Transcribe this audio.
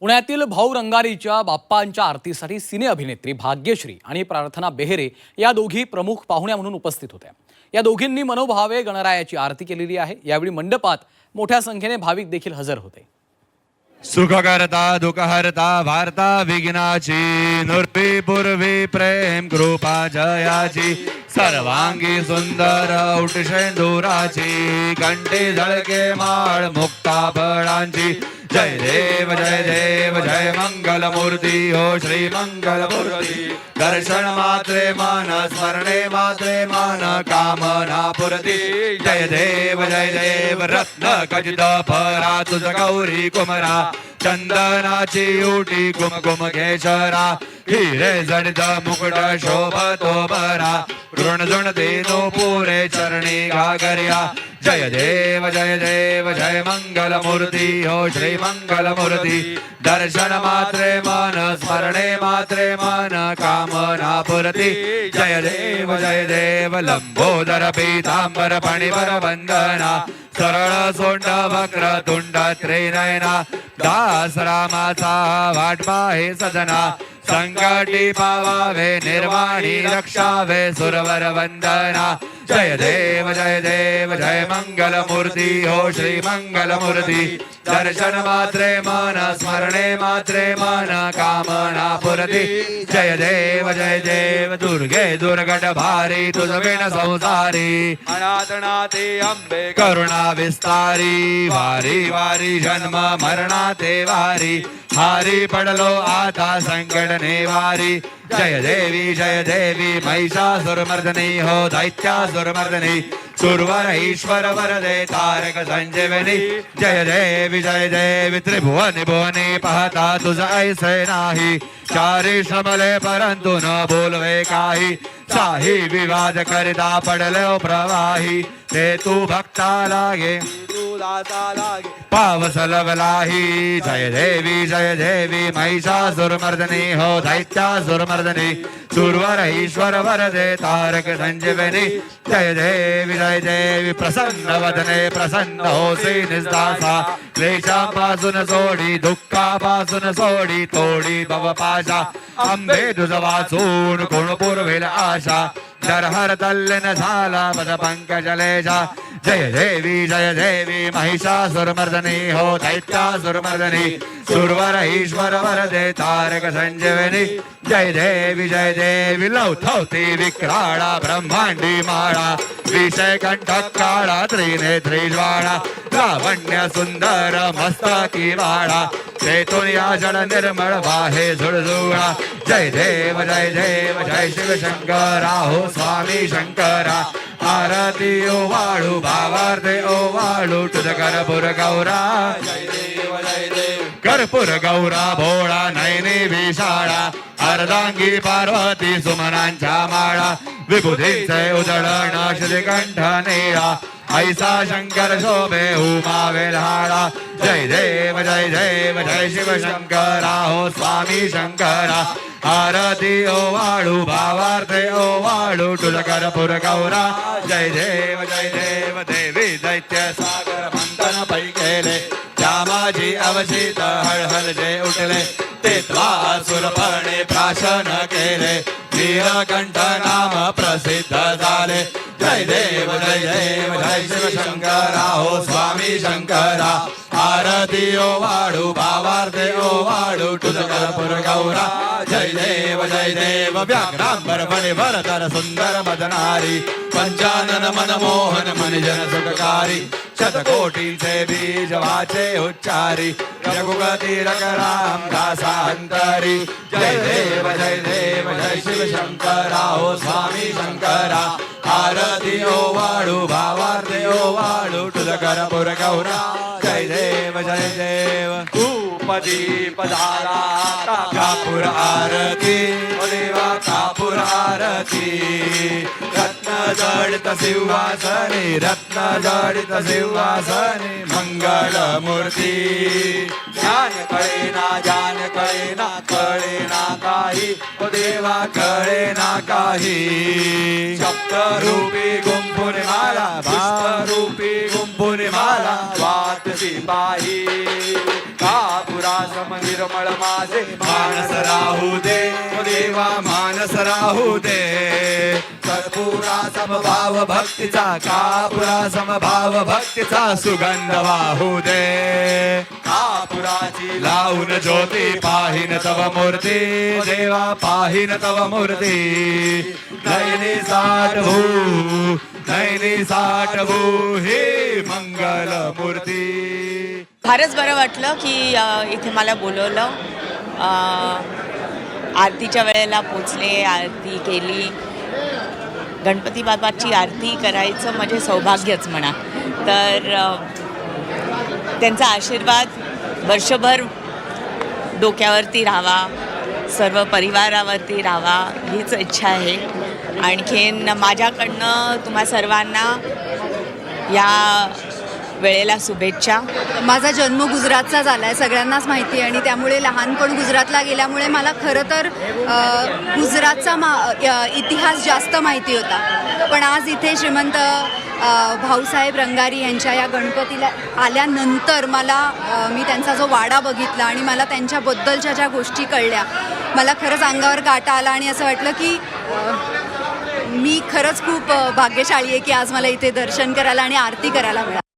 पुण्यातील भाऊ रंगारीच्या बाप्पांच्या आरतीसाठी सिने अभिनेत्री भाग्यश्री आणि प्रार्थना बेहेरे या दोघी प्रमुख पाहुण्या म्हणून उपस्थित होत्या. या दोघींनी मनोभावे गणरायाची आरती केलेली आहे. यावेळी मंडपात मोठ्या संख्येने भाविक देखील हजर होते. सुखकर्ता दुःखहर्ता भारता वार्ता विघ्नाची नृपी पूर्वी प्रेम कृपा जयाची सर्वांगी सुंदर उठशेंदुराची कंठी झळके माळ मुक्ता बळांची जय देव जय देव जय मंगल मूर्ती ओ हो श्रीमङ्गलमूर्ति मंगल मूर्ती दर्शन मात्रे मन स्मरणे मात्रे मान कामना पुरति जय देव जय देव रत्न कजित परा तुझ गौरी कुमरा. चंदनाची उटी कुमकुम केशरा हिरे जडित मुकुट शोभतो बरा ऋण जुण देनो पुरे चरणी घागर्या. जय देव जय देव जय मंगल मूर्ती हो श्री मंगल मूर्ती दर्शन मात्र मन स्मरणे मात्रे मन कामना पुरती। जय देव जय देव लंबोदर पीतांबर पणिवर वंदना। सरळ सोंड वक्र तुंड त्रिनयना। दास रामाचा वाटपा हे सदना संकटी पावावे निर्वाणी रक्षावे सुरवर वंदना। जय देव जय देव जय मंगल मूर्ती हो श्री मंगल मूर्ती दर्शन मात्रे मन स्मरणे मात्रे मन कामना पुरती। जय देव जय देव दुर्गे दुर्गट भारी तुझ विण संसारी। अनाथनाथे अंबे करुणा विस्तारी वारी वारी जन्म मरणाते वारी। हारी पडलो आता संकटने नेवारी जय देवी जय देवी महिषासुरमर्दनी हो दैत्यासुरमर्दनी सुरवर ईश्वर वरदे तारक संजीवनी. जय देवी जय देवी त्रिभुवन भुवनी पाहता तुझ ऐसे नाही. चारी श्रमले परंतु न बोलवे काही. साही विवाद करता पडलो प्रवाही ते तू भक्ता लागे. तू दाता पावस लवलाही जय देवी जय देवी महिषा सुरमर्दनी हो दैत्या सुरमर्दनी सुरवर ईश्वर वरदे तारक संजीवनी जय देवी जय देवी प्रसन्न वदने प्रसन्न हो होसी निस्तासा क्लेशापासून सोडी दुःखापासून सोडी तोडी भवपाशा अंबे तुझ वाचून कोण पुरवेल आशा दरहर तल्लीन झाला पद पंकजलेशा। जय देवी जय देवी महिषासुरमर्दनी हो दैत्यासुरमर्दनी। सुरवर ईश्वर वरदे तारक संजीवनी। जय देवी जय देवी लवथवती विक्राळा ब्रह्मांडी माळा। विषय कंठ काळा त्रिनेत्री ज्वाळा। लावण्य सुंदर मस्तकी माळा। तेथून या जड निर्मळ वाहे झुळझुळा जय देव जय देव जय शिव शंकरा। हो स्वामी शंकरा। आरती ओ वाळू भावार्थे ओ वाळू तुझ करपुर गौरा। जय देव जय देव। कर्पूर गौरा भोळा नयनी विशाळा। अर्धांगी पार्वती सुमनांच्या माळा। विभूतींचे उजळण श्रीकंठ निळा ऐसा शंकर शोभे उमा वेल्हाळा जय देव जय देव जय शिव शंकरा हो स्वामी शंकरा। आरती ओ वाळू भावार्थे ओ वाळू तुझ कर्पूर गौरा। जय देव जय देव देवी दैत्य सागर मंथन पै केले त्या अवचित हळहळ जे उठले। ते सुरपणे प्राशन केले। नीलकंठ नाम प्रसिद्ध झाले. जय देव जय देव जय शिव शंकरा हो स्वामी शंकरा. आरती ओ वाळू भावार्थे ओ वाळू तुझ गौरा. जय देव जय देव व्याघ्रांबर मणि भरतर सुंदर मदनारी. पंचानन मनमोहन मनिजन सुखकारी. शतकोटीचे बीज वाचे उच्चारी. रघुगती रकराम दासांतरी. जय देव जय देव जय शिव शंकरा हो स्वामी शंकरा आरती ओ वाळू भावार्थे ओ वाळू तुझ गौरा. जय देव जय देव. धूपदीप झाला आता कापूर आरती. देवा कापूर आरती. रत्न जडित सिंहासने रत्न जडित सिंहासने मंगल मूर्ती ज्ञान कळेना ज्ञान कळेना कळेना देवा कळे कळेना काही. शब्द रूपी गुंफून माला पुष्प रूपी गुंफून माला वात पाही का पुरासम निर्मळ माझे मानस राहू दे. देवा मानस राहू दे. कर्पुरा समभाव भक्तीचा कापुरा समभाव भक्तीचा सुगंध वाहू दे. कापुराची लावून ज्योती पाहिन तव मूर्ती देवा पाहिन तव मूर्ती. नैनी साठभू नैनी साठभू हे मंगल मूर्ती. फारच बरं वाटलं की इथे मला बोलवलं. अ, आरतीच्या वेळेला पोचले आरती केली. गणपती बाबाची आरती करायचं म्हणजे सौभाग्यच म्हणा. तर त्यांचा आशीर्वाद वर्षभर डोक्यावरती राहावा सर्व परिवारावरती राहावा हीच इच्छा आहे. आणखीन माझ्याकडनं तुम्हा सर्वांना या वेळेला शुभेच्छा. माझा जन्म गुजरातचा झाला आहे सगळ्यांनाच माहिती आहे. आणि त्यामुळे लहानपण गुजरातला गेल्यामुळे मला खरं तर गुजरातचा मा इतिहास जास्त माहिती होता. पण आज इथे श्रीमंत भाऊसाहेब रंगारी यांच्या या गणपतीला आल्यानंतर मला मी त्यांचा जो वाडा बघितला आणि मला त्यांच्याबद्दलच्या ज्या गोष्टी कळल्या मला खरंच अंगावर काटा आला आणि असं वाटलं की मी खरंच खूप भाग्यशाली आहे की आज मला इथे दर्शन करायला आणि आरती करायला मिळाली.